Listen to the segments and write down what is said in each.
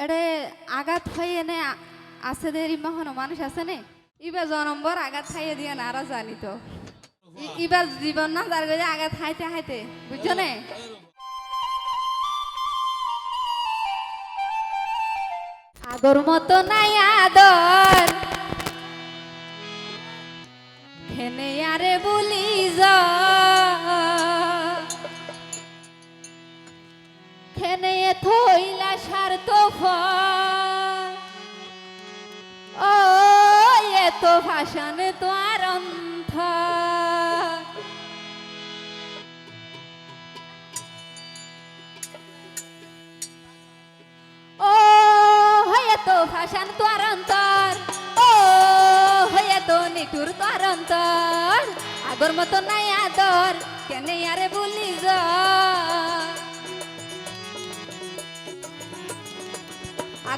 এডে আঘাত খাই এনে আছে দেরি মহনো মানুষ আছে নে? ইবার জনম্বর আঘাত খাইয়ে দিয়ে নারা জানি তো ইবার জীবন না তার গজে আঘাত খাইতে খাইতে বুঝছ নে? আগর মতো নাই আদর খেনে থইলা সার তো ও এ তো ভাষণ তো আর অন্থ ও হয়ে তো ভাষণ তো আর অন্তর। ও হয়ে তো নিটুর তো আর অন্তর। আগর মতো নাই আদর, কেনে আরে বলি যা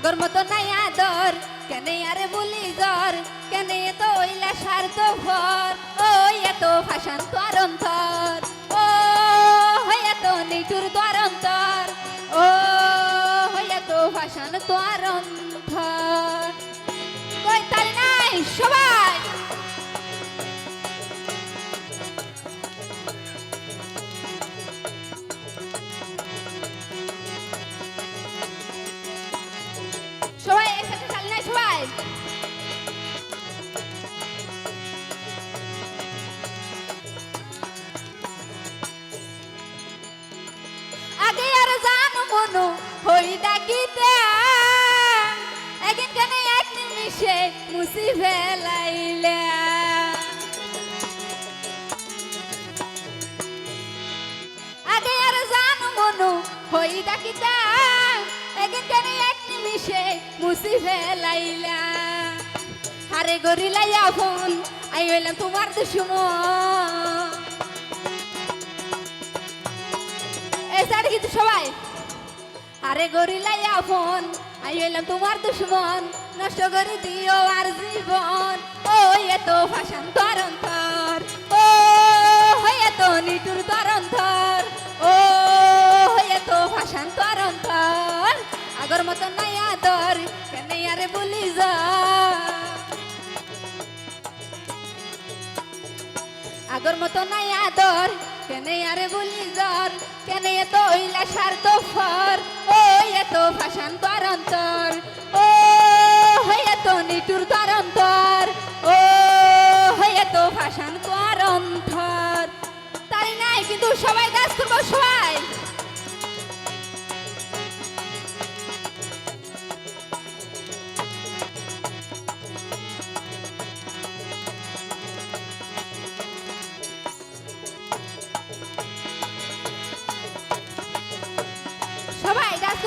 আগর মতো নাই আদর কেন আরে বলি জ্বর কেন তো ওইলা সার্থ ভর ও এত ভাষান তোর অন্তর ও এত নিচুর তোর অন্তর ও এত ভাষান তোর অন্তর কই তাল নাই সবাই? নাই আগে আর জান মনু হই ডাকিতে একদিন কেন এক নিমিষে মুসি ফেলাইলে আগে আর জান মনু হই ডাকিতে একদিন কেন এক নিমিষে মুসি ফেলাইলা হারে গরিলাইয়া ফোন আই হইলাম তোমার দুশ্মন সাইডে কিন্তু সবাই। আরে গরিলাইয়া ফোন আই হইলাম তোমার দুশ্মন নষ্ট করে দিও আর জীবন। ও এত ভাষণ তোর অন্তর। ও আগর মতো নাই আদর কেন আরে বলি যা। আগর মতো নাই আদর কেনে আরে বলি জ্বর কেনে এত ওইলা সার তো ফর ও এত ভাষান তোর অন্তর, ও এত নিটুর তোর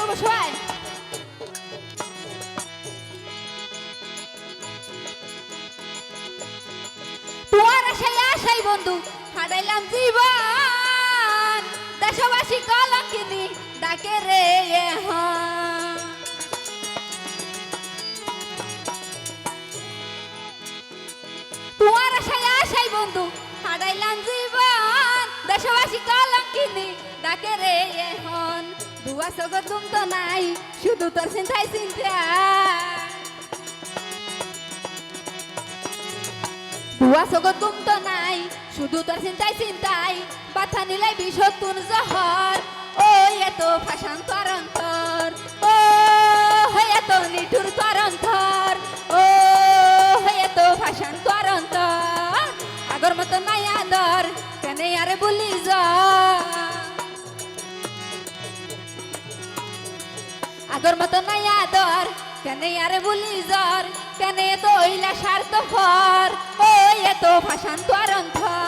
করব সবাই তোমার আশাই আশাই বন্ধু, হারাইলাম জীবন। দেশবাসী কলঙ্কিনী ডাকে রে তোমার আশাই আশাই বন্ধু, হারাইলাম জীবন। দেশবাসী কলঙ্কিনী ডাকে রে এখন দুয়া সগো তুম তো নাই, শুধু তোর চিন্তায় চিন্তা। দুয়া সগো তুম তো নাই, শুধু তোর চিন্তায় চিন্তাই, বাথা নিলে বিষ তুন জহর। ও এত ফাশান তরন্তর ও এত নিঠুর তোর আগর মতো নাই আদর কেন আরে বলি জ্বর, কেন তো ওইলা সার তো ফর ও এত ভাষান্তর তোর অন্তর